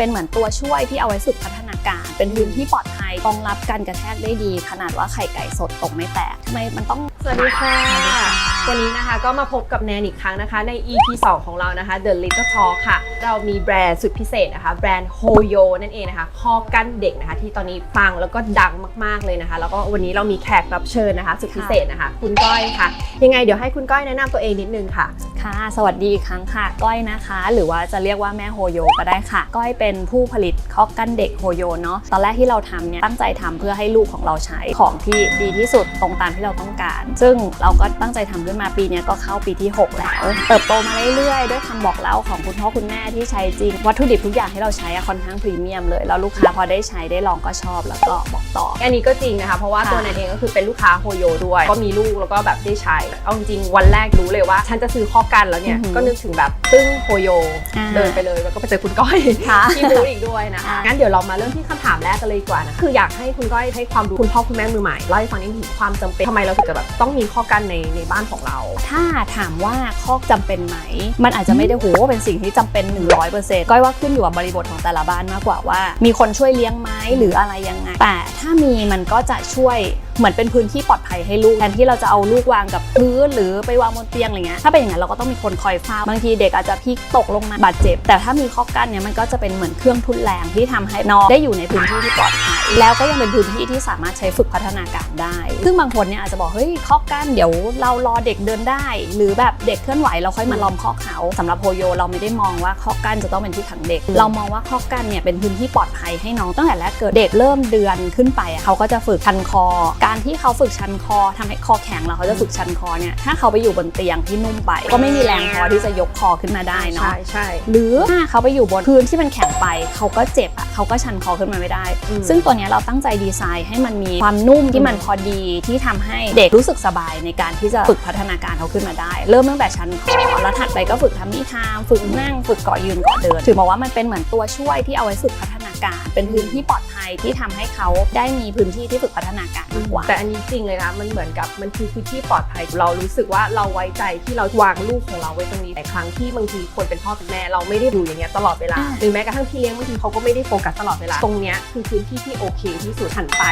เป็นเหมือนตัวช่วยที่เอาไว้ฝึกพัฒนาการ เป็นพื้นที่ปลอดภัย รองรับการกระแทกได้ดี ขนาดว่าไข่ไก่สดตกไม่แตกทำไมมันต้องสวัสดีค่ะสวัสดีค่ะ วันนี้นะคะก็มาพบกับแนนอีกครั้งนะคะ ใน EP 2 ของเรานะคะ The Little Talk ค่ะ เรามีแบรนด์สุดพิเศษนะคะ แบรนด์ Hoyo นั่นเองนะคะข้อกั้นเด็กนะคะ ที่ตอนนี้ฟังแล้วก็ดังมาก ๆ เลยนะคะ แล้วก็วันนี้เรามีแขกรับเชิญนะคะ สุดพิเศษนะคะ คุณก้อยค่ะ ยังไงเดี๋ยวให้คุณก้อยแนะนำตัวเองนิดนึงค่ะ ค่ะ สวัสดีอีกครั้งค่ะ ก้อยนะคะ หรือว่าจะเรียกว่าแม่โฮโยก็ได้ค่ะ ก้อยเป็นผู้ผลิตคอกกั้นเด็กโฮโยเนาะ ตอนแรกที่เราทำเนี่ยตั้งใจทำเพื่อให้ลูกของเราใช้ของที่ดีที่สุดตรงตามที่เราต้องการ ซึ่งเราก็ตั้งใจทำขึ้นมาปีเนี้ยก็เข้าปีที่ 6 แล้ว เติบโตมาเรื่อยๆ ด้วยคำบอกเล่าของคุณพ่อคุณแม่ที่ใช้จริง วัตถุดิบทุกอย่างที่เราใช้อะค่อนข้างพรีเมียมเลยแล้วลูกค้าพอได้ใช้ได้ลองก็ชอบแล้วก็บอกต่อ อันนี้ก็จริงนะคะเพราะว่าค่ะตัวแนนเองก็คือเป็นลูกค้าโฮโยด้วย ก็มีลูกแล้วก็แบบได้ใช้เอาจริงๆวันแรกรู้เลยว่า ฉันจะซื้อข้อกันแล้วเนี่ยอือหือก็นึกถึงแบบตึ้งโฮโยอ่าเดินไปเลยแล้วก็ไปเจอคุณก้อยค่ะที่บูธอีกด้วยนะคะค่ะงั้นเดี๋ยวเรามาเริ่มที่คำถามแรกกันเลยดีกว่านะคืออยากให้คุณก้อยให้ความรู้คุณพ่อคุณแม่มือใหม่เล่าให้ฟังนิดถึงความจำเป็นทำไมเราถึงจะแบบต้องมีข้อกันในในบ้านของเรา ถ้าถามว่าข้อกจำเป็นไหม มันอาจจะไม่ได้โหเป็นสิ่งที่จำเป็น 100%ก้อยว่าขึ้นอยู่กับบริบทของแต่ละบ้านมากกว่าว่า มีคนช่วยเลี้ยงไหมหรืออะไรยังไงแต่ถ้ามีมันก็จะช่วย เหมือนเป็นพื้นที่ปลอดภัยให้ลูกแทนที่เราจะเอาลูกวางกับพื้นหรือไปวางบนเตียงอะไรเงี้ยถ้าเป็นอย่างนั้นเราก็ต้องมีคนคอยเฝ้าบางทีเด็กอาจจะพลิกตกลงมาบาดเจ็บ แต่ถ้ามีข้อกั้นเนี่ยมันก็จะเป็นเหมือนเครื่องทุนแรงที่ทำให้น้องได้อยู่ในพื้นที่ที่ปลอดภัยแล้วก็ยังเป็นพื้นที่ที่สามารถใช้ฝึกพัฒนาการได้ ซึ่งบางคนเนี่ยอาจจะบอกเฮ้ยข้อกั้นเดี๋ยวเรารอเด็กเดินได้ หรือแบบเด็กเคลื่อนไหวเราค่อยมาล้อมข้อเขาสำหรับโฮโยเราไม่ได้มองว่าข้อกั้นจะต้องเป็นที่ขังเด็ก เรามองว่าข้อกั้นเนี่ยเป็นพื้นที่ปลอดภัยให้น้องตั้งแต่แรกเกิดเด็กเริ่มเดือนขึ้นไปเขาก็จะฝึกชันคอการที่เขาฝึกชันคอทำให้คอแข็งแล้วเขาจะฝึกชันคอเนี่ยถ้าเขาไปอยู่บนเตียงที่นุ่มไป ก็ไม่มีแรงพอที่จะยกคอขึ้นมาได้เนาะใช่ใช่หรือถ้าเขาไปอยู่บนพื้นที่มันแข็งไป เขาก็เจ็บอะเขาก็ชันคอขึ้นมาไม่ได้อืมซึ่งตัวเนี้ยเราตั้งใจดีไซน์ให้มันมีความนุ่มที่มันพอดีที่ทำให้เด็กรู้สึกสบายในการที่จะฝึกพัฒนาการเขาขึ้นมาได้ เริ่มตั้งแต่ชันคอแล้วถัดไปก็ฝึกทำนิทาม ฝึกนั่ง ฝึกเกาะยืนเกาะเดิน ถือมาว่ามันเป็นเหมือนตัวช่วยที่เอาไว้ฝึกพัฒนา การ เป็นพื้นที่ปลอดภัยที่ทำให้เขาได้มีพื้นที่ที่ฝึกพัฒนาการมากกว่า แต่อันนี้จริงเลยนะมันเหมือนกับมันคือพื้นที่ปลอดภัยเรารู้สึกว่าเราไว้ใจที่เราวางลูกของเราไว้ตรงนี้แต่ครั้งที่บางทีคนเป็นพ่อเป็นแม่เราไม่ได้ดูอย่างเงี้ยตลอดเวลาอ่าหรือแม้กระทั่งพี่เลี้ยงบางทีเขาก็ไม่ได้โฟกัสตลอดเวลาตรงเนี้ยคือพื้นที่ที่โอเคที่สุดหันไป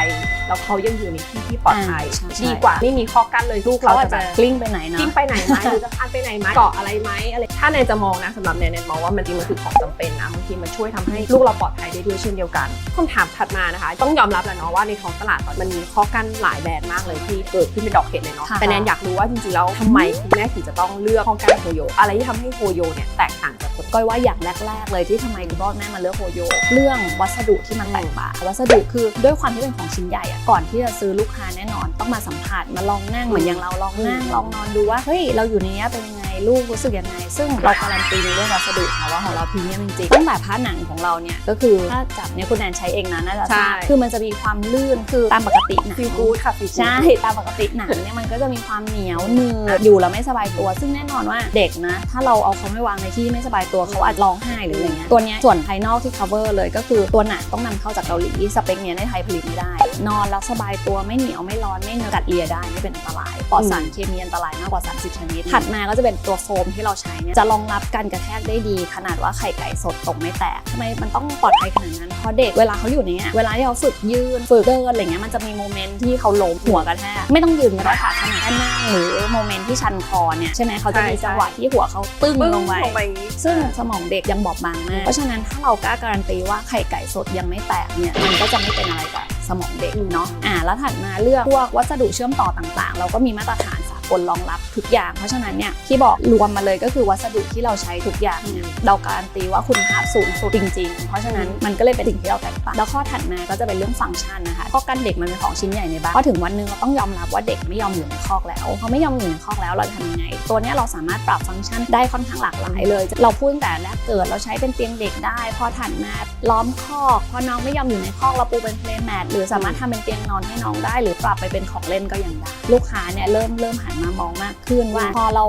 แล้วเขายังอยู่ในที่ที่ปลอดภัยอ่าใช่ใช่ดีกว่าไม่มีข้อกั้นเลยลูกเขาเราอาจจะจะแบบกลิ้งไปไหนเนาะกิ้งไปไหนไหมหรือจะพานไปไหนไหมเกาะอะไรไหมอะไรถ้าแนนจะมองนะสำหรับแนนแนนมองว่ามันจริงมันคือของจำเป็นนะบางทีมันช่วยทำให้ลูกเราปลอดภัยได้ด้วยเช่นเดียวกันคำถามถัดมานะคะ ต้องยอมรับแหล้วเนาะว่าในท้องตลาดตอนมันมีข้อกั้นหลายแบรนด์มากเลยที่เกิดขึ้นเป็นดอกเห็ดเลยเนาะค่ะแต่แนนอยากรู้ว่าจริงๆแล้วทำไมคุณแม่ถึงจะต้องเลือกข้อกั้นโฮโย อะไรที่ทำให้โฮโยเนี่ยแตกต่างจากคนก้อยว่าอย่างแรกๆ เลยที่ทำไมคุณพ่อแม่มาเลือกโฮโย เรื่องวัสดุที่มันแตกต่างวัสดุคือด้วยความที่เป็นของชิ้นใหญ่อะก่อนที่จะซื้อลูกค้าแน่นอนต้องมาสัมผัสมาลองนั่งเหมือนอย่างเราลองนั่งอืมลองนอนดูว่าเฮ้ยเราอยู่ในเนี้ยเป็นยังไง ลูกรู้สึกยังไง ซึ่งเราการันตีในเรื่องวัสดุค่ะว่าของเราพรีเมียมจริงๆตั้งแต่ผ้าหนังของเราเนี่ยก็คือถ้าจับเนี่ยคุณแนนใช้เองนะน่าจะทราบคือมันจะมีความลื่นคือตามปกติหนังฟีลกู๊ดค่ะฟีลกู๊ดใช่ตามปกติหนังเนี่ยมันก็จะมีความเหนียวหนืดอยู่แล้วไม่สบายตัว ซึ่งแน่นอนว่าเด็กนะ ถ้าเราเอาเขาไม่วางในที่ไม่สบายตัวเขาอาจร้องไห้หรืออะไรเงี้ยตัวเนี้ยส่วนภายนอกที่ cover เลยก็คือตัวหนังต้องนำเข้าจากเกาหลีสเปคเนี้ยในไทยผลิตไม่ได้ นอนแล้วสบายตัวไม่เหนียวไม่ร้อนไม่เนื้อกัดเลียได้ไม่เป็นอันตรายปลอดสารเคมีอันตรายมากกว่า 30 ชนิดถัดมาก็จะเป็นตัวโฟมที่เราใช้เนี่ยจะรองรับการกระแทกได้ดี ขนาดว่าไข่ไก่สดตกไม่แตกทำไมมันต้องปลอดภัยขนาดนั้นเพราะเด็กเวลาเขาอยู่ในเนี้ยเวลาที่เขาฝึกยืนฝึกเดินอะไรเงี้ยมันจะมีโมเมนต์ที่เขาล้มหัวกระแทกไม่ต้องยืนก็ได้ค่ะขนาดแค่นั่งหรือโมเมนต์ที่ชันคอเนี่ยใช่ไหมเขาจะมีจังหวะที่หัวเขาตึ้งปึ้งลงไปลงไปอย่างนี้ซึ่งสมองเด็กยังบอบบางมากเพราะฉะนั้นถ้าเรากล้าการันตีว่าไข่ไก่สดยังไม่แตกเนี่ยมันก็จะไม่เป็นอะไรกับ สมองเด็กเนาะอ่าแล้วถัดมาเลือกพวกวัสดุเชื่อมต่อต่างๆ เราก็มีมาตรฐานากลรองรับทุกอย่าง เพราะฉะนั้นเนี่ยที่บอกรวมมาเลยก็คือวัสดุที่เราใช้ทุกอย่างเนี่ยเราการันตีว่าคุณภาพสูงสุดจริง ๆ เพราะฉะนั้นมันก็เลยเป็นสิ่งที่เราแตกต่างแล้วข้อถัดมาก็จะเป็นเรื่องฟังก์ชันนะคะข้อกันเด็กมันเป็นของชิ้นใหญ่ในบ้านพอถึงวันหนึงเราต้องยอมรับว่าเด็กไม่ยอมอยู่ในคอกแล้วเขาไม่ยอมอยู่ในคอกแล้วเราจะทำยังไง ตัวนี้เราสามารถปรับฟังก์ชันได้ค่อนข้างหลากหลายเลย เราพูดตั้งแต่แรกเกิดเราใช้เป็นเตียงเด็กได้ พอถัดมาล้อมคอกพอน้องไม่ยอมอยู่ในคอกเราปูเป็นเพลย์แมทหรือสามารถทำเป็นเตียงนอนให้น้องได้ หรือปรับไปเป็นของเล่นก็ยังได้ลูกค้าเนี่ยเริ่มเริ่มหันมามองมากขึ้นว่า พอเรา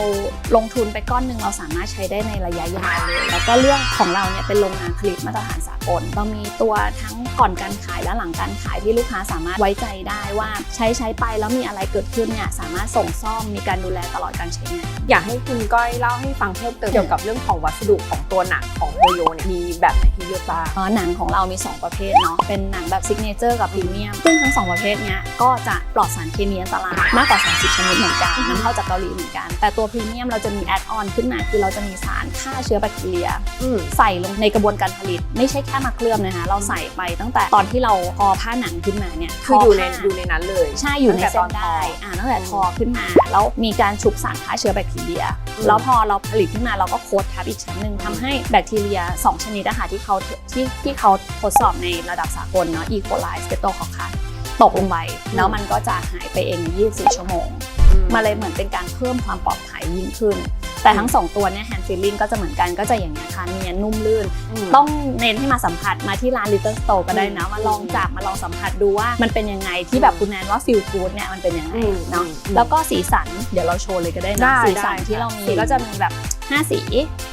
ลงทุนไปก้อนหนึ่งเราสามารถใช้ได้ในระยะยาวเลย แล้วก็เรื่องของเราเนี่ยเป็นโรงงานผลิตมาตรฐานสากลเรามีตัวทั้งก่อนการขายและหลังการขายที่ลูกค้าสามารถไว้ใจได้ว่าใช้ใช้ไปแล้วมีอะไรเกิดขึ้นเนี่ยสามารถส่งซ่อมมีการดูแลตลอดการใช้งานอยากให้คุณก้อยเล่าให้ฟังเพิ่มเติมเกี่ยวกับเรื่องของวัสดุของตัวหนังของโฮโยเนี่ยมีแบบไหนที่เลือกบ้างเอ่อหนังของเรามี 2 ประเภทเนาะเป็นหนังแบบซิกเนเจอร์กับพรีเมียมซึ่งทั้ง 2 ประเภทเนี้ยก็จะปลอดสารเคมีอันตรายมากกว่า 30 ชนิดเหมือนกันอือฮึนำเข้าจากเกาหลีเหมือนกัน แต่ตัวพรีเมียมเราจะมีแอดออนขึ้นมาคือเราจะมีสารฆ่าเชื้อแบคทีเรียอืมใส่ลงในกระบวนการผลิต ไม่ใช่แค่มาเคลือบนะคะเราใส่ไปตั้งแต่ตอนที่เราทอผ้าหนังขึ้นมาเนี่ยคืออยู่ในทผ้าอยู่ในนั้นเลยใช่อยู่ในตั้งแต่เส้ตอนนทอได้อ่าตั้งแต่ทอขึ้นมา แล้วมีการชุบสารฆ่าเชื้อแบคทีเรียอืมแล้วพอเราผลิตขึ้นมาเราก็โค้ดทับอีกชั้นหนึ่งทำให้แบคทีเรีย 2 ชนิดอาหารที่เขาที่ที่เขาทดสอบในระดับสากลเนาะ E. coli s t e p t o c o c c u s ตกลงไปแล้วมันก็จะหายไปเอง 24 ชั่วโมง มาเลยเหมือนเป็นการเพิ่มความปลอดภัยยิ่งขึ้น แต่ทั้ง2ตัวเนี่ย hand feeling ก็จะเหมือนกันก็จะอย่างนี้ยค่ะเนียนนุ่มลื่นมต้องเน้นให้มาสัมผัสมาที่ร้าน Little Store ก็ได้นะมาลองจับมาลองสัมผัสดูว่ามันเป็นยังไงที่แบบคุณแนนว่า feel good เนี่ยมันเป็นยังไงอืมเนาะอืมแล้วก็สีสันเดี๋ยวเราโชว์เลยก็ได้ได้นะสีสันได้ที่เรามีค่ะก็จะมีแบบ 5 สี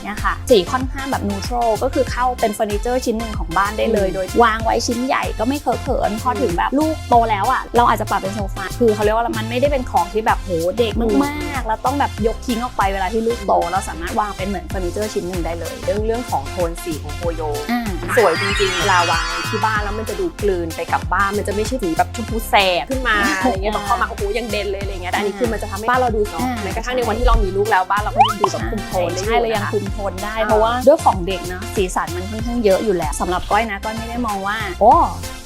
เนี่ยค่ะ สีค่อนข้างแบบ neutral ก็คือเข้าเป็นเฟอร์นิเจอร์ชิ้นหนึ่งของบ้านได้เลยอืมโดยวางไว้ชิ้นใหญ่ก็ไม่เคอะเขินพอถึงแบบลูกโตแล้วอะเราอาจจะปรับเป็นโซฟาคือเขาเรียกว่ามันไม่ได้เป็นของที่แบบโหเด็กมากๆแล้วต้องแบบยกทิ้งออกไปเวลาที่ลูกโต เราสามารถวางเป็นเหมือนเฟอร์นิเจอร์ชิ้นหนึ่งได้เลย เรื่องเรื่องของโทนสีของโฮโยอ่า สวยจริงๆเวลาวางที่บ้านแล้วมันจะดูกลืนไปกับบ้านมันจะไม่ใช่สีแบบชมพูแสบขึ้นมาอะไรเงี้ยแบบเข้ามาโอ้โหยังเด่นเลยอะไรเงี้ยแต่อันนี้คือมันจะทำให้บ้านเราดูเนาะอ่าแม้กระทั่งในวันที่เรามีลูกแล้วบ้านเราก็ยังดูแบบคุมโทนได้อใช่ยู่เลยยังนะคะคุมโทนได้อ่าเพราะว่าด้วยของเด็กเนาะสีสันมันค่อนข้างเยอะอยู่แล้วสำหรับก้อยนะก้อยไม่ได้มองว่าโอ้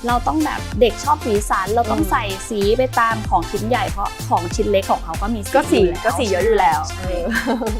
เราต้องแบบเด็กชอบสีสันเราต้องอืมใส่สีไปตามของชิ้นใหญ่เพราะของชิ้นเล็กของเขาก็มีก็สีอยู่แล้วก็สีเยอะอยู่แล้วใช่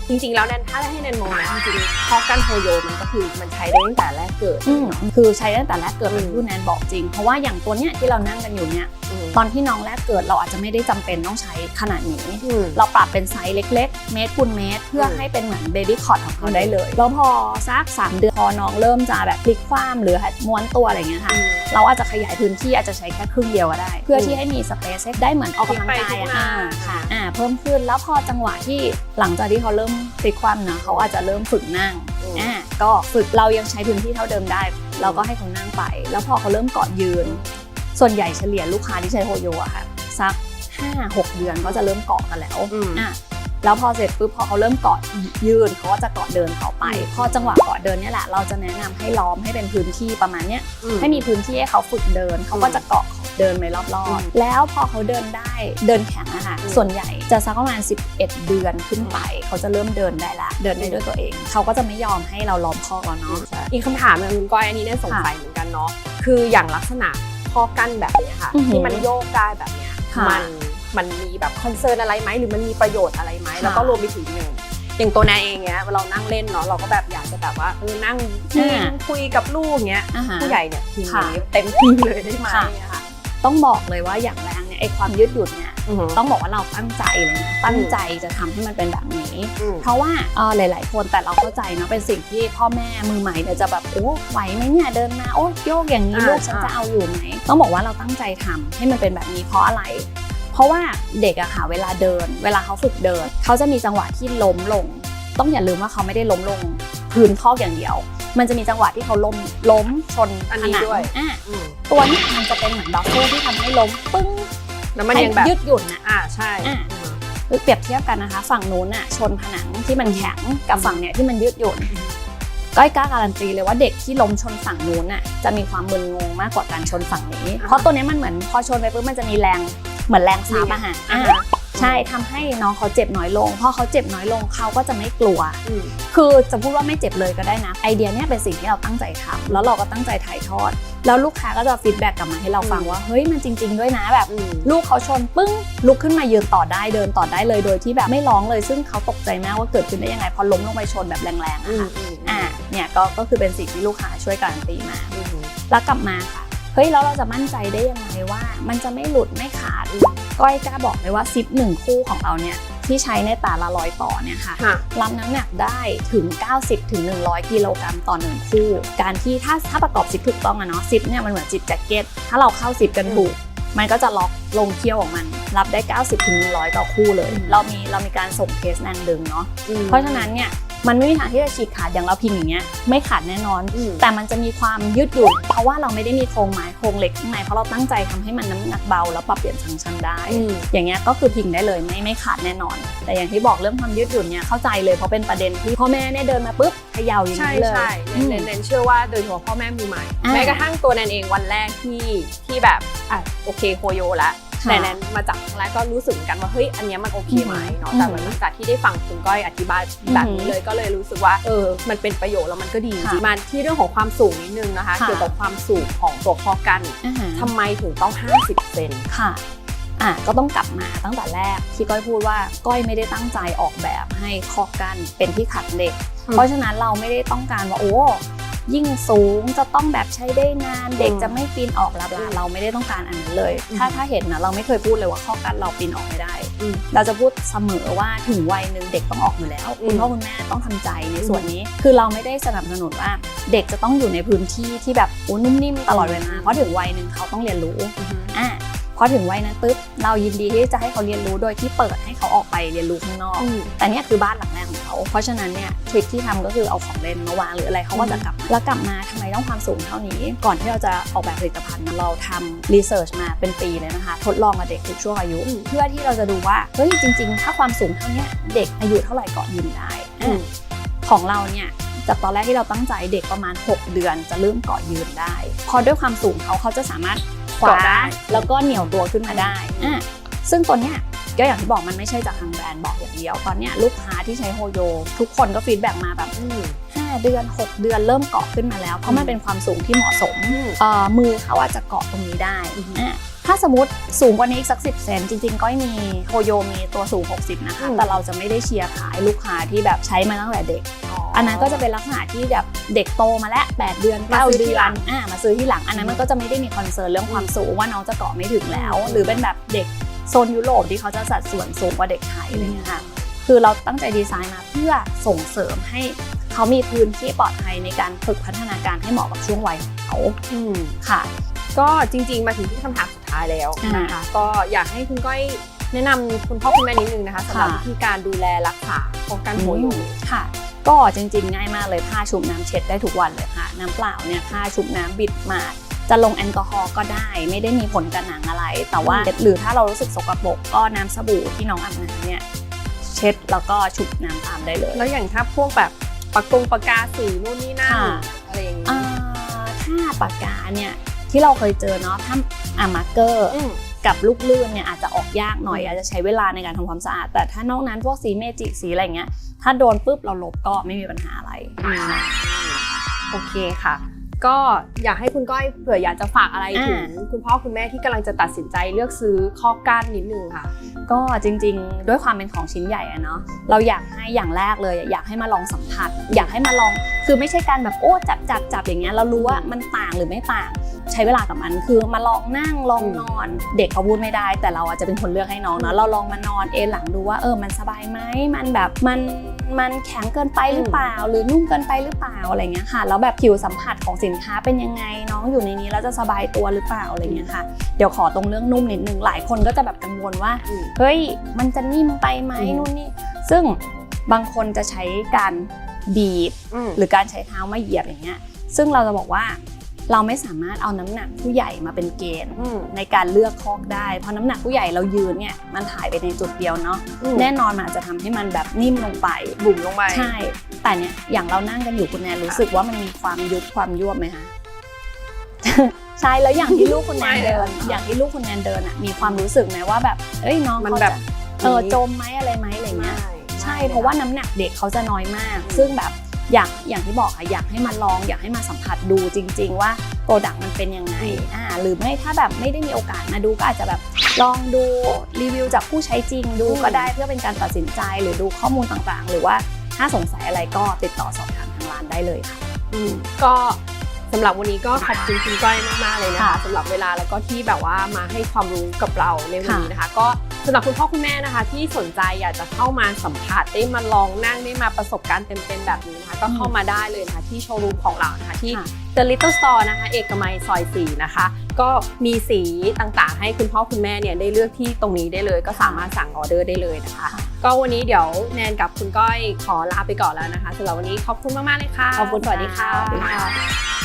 จริงๆ แล้วแนนถ้าให้แนนมองนะจริงๆพอกันโฮโยมันก็คือมันใช้ได้ตั้งแต่แรกเกิดอืมคือใช้ตั้งแต่แรกเกิดเป็นอืมผู้แนนบอกจริง เพราะว่าอย่างตัวเนี้ยที่เรานั่งกันอยู่เนี่ยอืมตอนที่น้องแรกเกิดเราอาจจะไม่ได้จำเป็นต้องใช้ขนาดนี้อืมเราปรับเป็นไซส์เล็ก ๆ เมตรคูณเมตร เพื่ออืมให้เป็นเหมือนเบบี้คอร์ดของเขาได้เลย แล้วพอสัก3เดือนพอน้องเริ่มจะแบบพลิกคว่ำหรือม้วนตัวอะไรอย่างเงี้ยค่ะเราอาจจะขยายพื้นที่อาจจะใช้แค่ครึ่งเดียวก็ได้ เพื่อที่ให้มีสเปซให้ได้เหมือนออกกำลังกายพลิกไปพลิกอะมาค่ะอ่าเพิ่มขึ้นแล้วพอจังหวะที่หลังจากที่เขาเริ่มพลิกคว่ำเนาะเขาอาจจะเริ่มฝึกนั่งอืมอ่าก็ฝึกเรายังใช้พื้นที่เท่าเดิมได้ เราก็ให้เขานั่งไป แล้วพอเขาเริ่มเกาะยืน ส่วนใหญ่เฉลี่ยลูกค้าที่ใช้โฮโยอะค่ะสัก5-6 เดือนก็จะเริ่มเกาะกันแล้วอืมอะ แล้วพอเสร็จปุ๊บพอเขาเริ่มเกาะยืนเขาก็จะเกาะเดินต่อไปอืมพอจังหวะเกาะเดินเนี่ยแหละเราจะแนะนำให้ล้อมให้เป็นพื้นที่ประมาณเนี้ยอืมให้มีพื้นที่ให้เขาฝึกเดินเขาก็จะเกาะเดินไปรอือบมๆแล้วพอเขาเดินได้เดินแข็งอะค่ะอืมส่วนใหญ่จะสักประมาณ 11 เดือนขึ้นไป เขาจะเริ่มเดินได้ละ เดินได้ด้วยตัวเอง เขาก็จะไม่ยอมให้เราล้อมคอกเราเนาะอีกคำถามหนึงคุณก้อยอันนี้แน่นสงสัยเหมือนกันเนาะคืออย่างลักษณะข้อกั้นแบบเนี้ยค่ะอือหือที่มันโยกได้แบบเนี้ยค่ะมัน มันมีแบบคอนเซิร์นอะไรไหมหรือมันมีประโยชน์อะไรไหมค่ะแล้วก็รวมไปถึงอย่างอย่างตัวแนนเองเนี้ยเรานั่งเล่นเนาะเราก็แบบอยากจะแบบว่าเออนั่งอ่าคุยกับลูกเงี้ยอ่าฮะผู้ใหญ่เนี่ยทีมค่ะนี้เต็มที่เลยได้ไหมค่ะเนี่ยค่ะต้องบอกเลยว่าอย่างแรงเนี่ยไอความยืดหยุ่นเนี่ยอือหือต้องบอกว่าเราตั้งใจเลยนะตั้งใจจะทำให้มันเป็นแบบนี้อืมเพราะว่าเอ่อหลาย ๆ คนแต่เราเข้าใจเนาะเป็นสิ่งที่พ่อแม่มือใหม่เนี่ยจะแบบโอ้ไหวไหมเนี่ยเดินมาโอ้โยกอย่างนี้อ่าลูกฉันจะเอาอยู่ไหมต้องบอกว่าเราตั้งใจทำให้มันเป็นแบบนี้เพราะอะไรเพ ราะว่าเด็กอะค่ะเวลาเดิน เวลาเขาฝึกเดิน เขาจะมีจังหวะที่ล้มลง ต้องอย่าลืมว่าเขาไม่ได้ล้มลงพื้นคอกอย่างเดียว มันจะมีจังหวะที่เขาล้มล้มชนอันผนี้นังด้วยอะอืมตัวนี้มันจะเป็นเหมือนบัฟเฟอร์ที่ทำให้ล้มปึ้งแล้วมันให้ยังแบบยืดหยุ่นอะอ่าใช่อะอืมเปรียบเทียบกันนะคะ ฝั่งนู้นน่ะชนผนังที่มันแข็งกับฝั่งเนี้ยที่มันยืดหยุ่นก้อยกล้าการันตีเลยว่าเด็กที่ล้มชนฝั่งนู้นน่ะจะมีความมึนงงมากกว่าการชนฝั่งนี้อ่าเพราะตัวเนี้ยมันเหมือนพอชนไปปุ๊บมันจะมีแรง เหมือนแรงซ้ำอะค่ะอ่าอ่าใช่ทำให้น้องเขาเจ็บน้อยลงพอเขาเจ็บน้อยลงเขาก็จะไม่กลัวอืมคือจะพูดว่าไม่เจ็บเลยก็ได้นะ ไอเดียเนี้ยเป็นสิ่งที่เราตั้งใจทำแล้วเราก็ตั้งใจถ่ายทอด แล้วลูกค้าก็จะฟีดแบ็กกลับมาให้เราฟังอืมว่าเฮ้ยมันจริง ๆ ด้วยนะแบบอืมลูกเขาชนปึ้งลุกขึ้นมายืนต่อได้เดินต่อได้เลยโดยที่แบบไม่ร้องเลย ซึ่งเขาตกใจมากว่าเกิดขึ้นได้ยังไงพอล้มลงไปชนแบบแรงๆอือะมค่ะอืมอ่าเนี่ยก็ก็คือเป็นสิ่งที่ลูกค้าช่วยการันตีมาอืมแล้วกลับมาค่ะ เฮ้ยแล้วเราจะมั่นใจได้ยังไงว่า มันจะไม่หลุดไม่ขาดก้อยกล้าบอกเลยว่าซิปหนึ่งคู่ของเราเนี่ยที่ใช้ในแต่ละร้อยต่อเนี่ยค่ะค่ะรับน้ำหนักได้ถึง 90ถึง100 กิโลกรัมต่อหนึ่งคู่ การที่ถ้าถ้าประกอบซิปถูกต้องอะเนาะซิปเนี่ยมันเหมือนจิปแจ็คเก็ตถ้าเราเข้าซิปกันถูกมันก็จะล็อกลงเขี้ยวของมัน รับได้ 90ถึง100 ต่อคู่เลย เรามีเรามีการส่งเทสแรงดึงเนาะเพราะฉะนั้นเนี่ย มันไม่มีทางที่จะฉีกขาดอย่างเราพิงอย่างเงี้ยไม่ขาดแน่นอนอืมแต่มันจะมีความยืดหยุ่นเพราะว่าเราไม่ได้มีโครงไม้โครงเหล็กข้างในเพราะเราตั้งใจทำให้มันน้ำหนักเบาแล้วปรับเปลี่ยนฟังก์ชันได้อืมอย่างเงี้ยก็คือพิงได้เลยไม่ไม่ขาดแน่นอน แต่อย่างที่บอกเรื่องความยืดหยุ่นเนี่ยเข้าใจเลยเพราะเป็นประเด็นที่พ่อแม่เนี่ยเดินมาปุ๊บเขย่าอย่างใช่นี้เลยใช่อืมเน้นเน้นเชื่อว่าโดยเฉพาะพ่อแม่มือใหม่อ่าแม้กระทั่งตัวแนนเองวันแรกที่ที่แบบอะโอเคโฮโยแล้วค่ะ แต่แนนมาจากครั้งแรกก็รู้สึกเหมือนกันว่าเฮ้ยอันเนี้ยมันโอเคไหมเนาะอืมแต่หลังจากที่ได้ฟังคุณก้อยอธิบายแบบนี้เลยก็เลยรู้สึกว่าเออมันเป็นประโยชน์แล้วมันก็ดีจค่ะริงๆมันที่เรื่องของความสูงนิดนึงนะคะค่ะเกี่ยวกับความสูงของตัวคอกันอ่าฮะทำไมถึงต้อง 50 เซนค่ะอะก็ต้องกลับมาตั้งแต่แรกที่ก้อยพูดว่าก้อยไม่ได้ตั้งใจออกแบบให้คอกกันเป็นที่ขัดเหล็กอืมเพราะฉะนั้นเราไม่ได้ต้องการว่าโอ้ ยิ่งสูงจะต้องแบบใช้ได้นานเด็กอืมจะไม่ปีนออกลาบลาเราไม่ได้ต้องการอันนั้นเลยอืมถ้าถ้าเห็นนะเราไม่เคยพูดเลยว่าคอกกันเราปีนออกไม่ได้อืมเราจะพูดเสมอว่าถึงวัยหนึ่งเด็กต้องออกอยู่แล้วอืมคุณพ่อคุณแม่ต้องทำใจในส่วนนี้ คือเราไม่ได้สนับสนุนว่าเด็กจะต้องอยู่ในพื้นที่ที่แบบโอ้นุ่มนิ่มตลอดเวลาเพราะถึงวัยหนึ่งเขาต้องเรียนรู้อะพ อถึงวัยนั้นปุ๊บเรายินดีที่จะให้เขาเรียนรู้โดยที่เปิดให้เขาออกไปเรียนรู้ข้างนอกอืมแต่เนี่ยคือบ้านหลังแรกของเขาเพราะฉะนั้นเนี่ยทริคที่ทำก็คือเอาของเล่นมาวางหรืออะไรเขาก็จะกลับมาแล้วกลับมาทำไมต้องความสูงเท่านี้ ก่อนที่เราจะออกแบบผลิตภัณฑ์เราทำรีเสิร์ชมาเป็นปีเลยนะคะ ทดลองกับเด็กทุกช่วงอายุอืมเพื่อที่เราจะดูว่าเฮ้ยจริง ๆ ถ้าความสูงเท่าเนี้ยเด็กอายุเท่าไหร่เกาะยืนได้อืมของเราเนี่ยจากตอนแรกที่เราตั้งใจเด็กประมาณ 6 เดือนจะเริ่มเกาะยืนได้ พอด้วยความสูงเขาเขาจะสามารถ คว้าเกาะได้แล้วก็เหนี่ยวตัวขึ้นมาได้อะซึ่งตัวเนี้ยก็อย่างที่บอกมันไม่ใช่จากทางแบรนด์บอกอย่างเดียว ตอนเนี้ยลูกค้าที่ใช้โฮโย ทุกคนก็ฟีดแบ็กมาแบบอืม5เดือน 6 เดือนเริ่มเกาะขึ้นมาแล้ว เพราะมันเป็นความสูงที่เหมาะสมอืมเอ่อมือเขาอาจจะเกาะตรงนี้ได้อือฮึอะถ้าสมมติสูงกว่านี้อีกสัก 10 เซนจริง ๆ ก็มีโฮโยมีตัวสูง 60 นะคะ แต่เราจะไม่ได้เชียร์ขายลูกค้าที่แบบใช้มาตั้งแต่เด็ก อันนั้นก็จะเป็นลักษณะที่แบบ เด็กโตมาแล้ว8เดือนมาซื้อ9เดืทีอหลันงอ่ามาซื้อที่หลังอันนั้นมันก็จะไม่ได้มีคอนเซิร์นเรื่องความสูงว่าน้องจะเกาะไม่ถึงแล้วอืมหรือเป็นแบบเด็กโซนยุโรปที่เขาจะสัดส่วนสูงกว่าเด็กไทยอะไรเงี้ยค่ะคือเราตั้งใจดีไซน์มาเพื่อส่งเสริมให้เขามีพื้นที่ปลอดภัยในการฝึกพัฒนาการให้เหมาะกับช่วงวัยของเขาอืมค่ะ ก็จริงๆมาถึงที่คำถามสุดท้ายแล้วอ่านนะคะ ก็อยากให้คุณก้อยแนะนำคุณพ่อคุณแม่นิดนึงนะคะสำหรับค่ะวิธีการดูแลรักษาป้องกันโฮโยค่ะ ก็จริงๆ ง่ายมากเลยผ้าชุบน้ำเช็ดได้ทุกวันเลยค่ะ น้ำเปล่าเนี่ยผ้าชุบน้ำบิดมาดจะลงแอลกอฮอล์ก็ได้ ไม่ได้มีผลกับหนังอะไร แต่ว่าหรือถ้าเรารู้สึกสกปรกก็น้ำสบู่ที่น้องอาบน้ำเนี่ยเช็ดแล้วก็ชุบน้ำตามได้เลย แล้วอย่างถ้าพวกแบบปากกงปากกาสีนู่นนี่นั่นค่ะอะไรอย่างนี้อ่าถ้าปากกาเนี่ยที่เราเคยเจอเนาะถ้าอ่ามาร์เกอร์อืมกับลูกลื่นเนี่ยอาจจะออกยากหน่อยอาจจะใช้เวลาในการทำความสะอาด แต่ถ้านอกนั้นพวกสีเมจิกสีอะไรเงี้ย ถ้าโดนปุ๊บเราลบก็ไม่มีปัญหาอะไรอืมโอเคค่ะ ก็อยากให้คุณก้อยเผื่ออยากจะฝากอะไรอ่าถึงคุณพ่อคุณแม่ที่กำลังจะตัดสินใจเลือกซื้อข้อก้านนิดนึงค่ะ ก็จริงๆ ด้วยความเป็นของชิ้นใหญ่อะเนาะเราอยากให้อย่างแรกเลยอะอยากให้มาลองสัมผัส อยากให้มาลองคือไม่ใช่การแบบโอ้จับจับจับอย่างเงี้ยเรารู้ว่ามันต่างหรือไม่ต่างใช้เวลากับมันคือมาลองนั่งลองอืมนอน เด็กเขาพูดไม่ได้ แต่เราอาจจะเป็นคนเลือกให้น้องเนาะเราลองมานอนเอนหลังดูว่าเออมันสบายไหมมันแบบมัน มันแข็งเกินไปหรือเปล่า หรือนุ่มเกินไปหรือเปล่าอะไรเงี้ยค่ะแล้วแบบผิวสัมผัสของสินค้าเป็นยังไงน้องอยู่ในนี้แล้วจะสบายตัวหรือเปล่าอะไรเงี้ยค่ะเดี๋ยวขอตรงเรื่องนุ่มนิดนึงหลายคนก็จะแบบกังวลว่าอืมเฮ้ยมันจะนิ่มไปไหมอืมนู่นนี่ซึ่งบางคนจะใช้การบีบอืมหรือการใช้เท้ามาเหยียบอย่างเงี้ยซึ่งเราจะบอกว่า เราไม่สามารถเอาน้ำหนักผู้ใหญ่มาเป็นเกณฑ์อืมในการเลือกคอกได้ เพราะน้ำหนักผู้ใหญ่เรายืนเนี่ยมันถ่ายไปในจุดเดียวเนาะแน่นอนมันอาจจะทำให้มันแบบนิ่มลงไปบุ๋มลงไปใช่ แต่เนี่ยอย่างเรานั่งกันอยู่คุณแนนรู้สึกว่ามันมีความยุบความยวบไหมคะใช่แล้วอย่างที่ลูกคุณแนนเดิน อย่างที่ลูกคุณแนนเดินอะมีความรู้สึกไหมว่าแบบเอ้ยน้องมันเขาแบจะบเออจมไหมอะไรไหมอะไรเงี้ยไม่ใช่เพราะว่าน้ำหนักเด็กเขาจะน้อยมาก ซึ่งแบบ อยากอย่างที่บอกค่ะอยากให้มาลอง อยากให้มาสัมผัสดูจริง ๆ ว่าโปรดักต์มันเป็นยังไงอ่าหรือไม่ถ้าแบบไม่ได้มีโอกาสมาดูก็อาจจะแบบลองดูรีวิวจากผู้ใช้จริงดูก็ได้เพื่อเป็นการตัดสินใจหรือดูข้อมูลต่างๆ หรือว่าถ้าสงสัยอะไรก็ติดต่อสอบถามทางร้านได้เลยค่ะอืมก็สำหรับวันนี้ก็ขอบคุณคุณก้อยมากๆเลยนะคะค่ะสำหรับเวลาแล้วก็ที่แบบว่ามาให้ความรู้กับเราในวันนี้นะคะ ก็ สำหรับคุณพ่อคุณแม่นะคะ ที่สนใจอยากจะเข้ามาสัมผัสได้มาลองนั่งได้มาประสบการณ์เต็มๆแบบนี้นะคะ ก็เข้ามาได้เลยนะคะที่โชว์รูมของเรานะคะที่ค่ะ The Little Store นะคะ เอกมัยซอย 4 นะคะ ก็มีสีต่างๆ ให้คุณพ่อคุณแม่เนี่ยได้เลือกที่ตรงนี้ได้เลย ก็สามารถสั่งออเดอร์ได้เลยนะคะ ก็วันนี้เดี๋ยวแนนกับคุณก้อยขอลาไปก่อนแล้วนะคะสำหรับวันนี้ขอบคุณมากๆเลยค่ะขอบคุณสวัสดีค่ะสวัสดีค่ะ